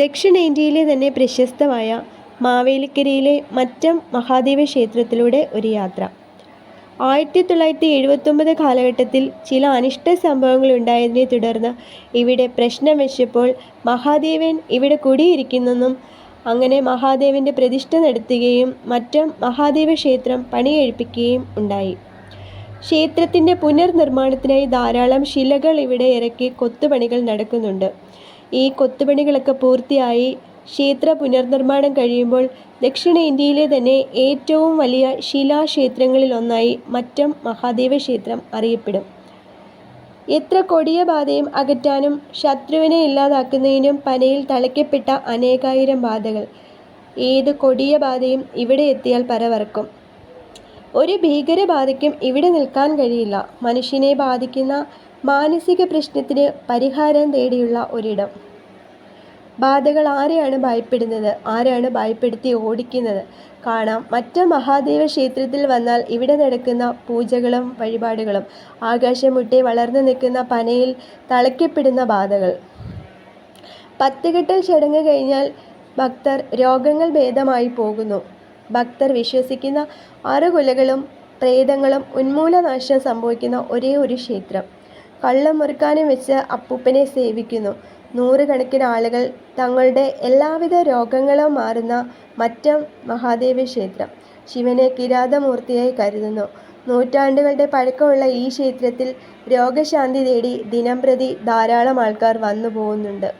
ദക്ഷിണേന്ത്യയിലെ തന്നെ പ്രശസ്തമായ മാവേലിക്കരയിലെ മറ്റം മഹാദേവ ക്ഷേത്രത്തിലൂടെ ഒരു യാത്ര. ആയിരത്തി തൊള്ളായിരത്തി എഴുപത്തൊമ്പത് കാലഘട്ടത്തിൽ ചില അനിഷ്ട സംഭവങ്ങൾ ഉണ്ടായതിനെ തുടർന്ന് ഇവിടെ പ്രശ്നം വെച്ചപ്പോൾ മഹാദേവൻ ഇവിടെ കുടിയിരിക്കുന്നെന്നും അങ്ങനെ മഹാദേവന്റെ പ്രതിഷ്ഠ നടത്തുകയും മറ്റം മഹാദേവ ക്ഷേത്രം പണികഴിപ്പിക്കുകയും ഉണ്ടായി. ക്ഷേത്രത്തിന്റെ പുനർനിർമ്മാണത്തിനായി ധാരാളം ശിലകൾ ഇവിടെ ഇറക്കി കൊത്തുപണികൾ നടക്കുന്നുണ്ട്. ഈ കൊത്തുപണികളൊക്കെ പൂർത്തിയായി ക്ഷേത്ര പുനർനിർമ്മാണം കഴിയുമ്പോൾ ദക്ഷിണേന്ത്യയിലെ തന്നെ ഏറ്റവും വലിയ ശിലാക്ഷേത്രങ്ങളിലൊന്നായി മറ്റം മഹാദേവ ക്ഷേത്രം അറിയപ്പെടും. എത്ര കൊടിയ ബാധയും അകറ്റാനും ശത്രുവിനെ ഇല്ലാതാക്കുന്നതിനും പനയിൽ തളയ്ക്കപ്പെട്ട അനേകായിരം ബാധകൾ. ഏത് കൊടിയ ബാധയും ഇവിടെ എത്തിയാൽ പരവർക്കും ഒരു ഭീകരബാധയ്ക്കും ഇവിടെ നിൽക്കാൻ കഴിയില്ല. മനുഷ്യനെ ബാധിക്കുന്ന മാനസിക പ്രശ്നത്തിന് പരിഹാരം തേടിയുള്ള ഒരിടം. ബാധകൾ ആരെയാണ് ഭയപ്പെടുന്നത്? ആരെയാണ് ഭയപ്പെടുത്തി ഓടിക്കുന്നത്? കാണാം. മറ്റ് മഹാദേവ ക്ഷേത്രത്തിൽ വന്നാൽ ഇവിടെ നടക്കുന്ന പൂജകളും വഴിപാടുകളും ആകാശം മുട്ടെ വളർന്നു നിൽക്കുന്ന പനയിൽ തളയ്ക്കപ്പെടുന്ന ബാധകൾ. പത്തുകെട്ടൽ ചടങ്ങ് കഴിഞ്ഞാൽ ഭക്തർ രോഗങ്ങൾ ഭേദമായി പോകുന്നു. ഭക്തർ വിശ്വസിക്കുന്ന അറുകുലകളും പ്രേതങ്ങളും ഉന്മൂലനാശം സംഭവിക്കുന്ന ഒരേ ഒരു ക്ഷേത്രം. കള്ളം മുറുക്കാനും വെച്ച് അപ്പൂപ്പനെ സേവിക്കുന്നു. നൂറുകണക്കിന് ആളുകൾ തങ്ങളുടെ എല്ലാവിധ രോഗങ്ങളും മാറുന്ന മറ്റം മഹാദേവ ക്ഷേത്രം. ശിവനെ കിരാതമൂർത്തിയായി കരുതുന്നു. നൂറ്റാണ്ടുകളുടെ പഴക്കമുള്ള ഈ ക്ഷേത്രത്തിൽ രോഗശാന്തി തേടി ദിനംപ്രതി ധാരാളം ആൾക്കാർ വന്നു പോകുന്നുണ്ട്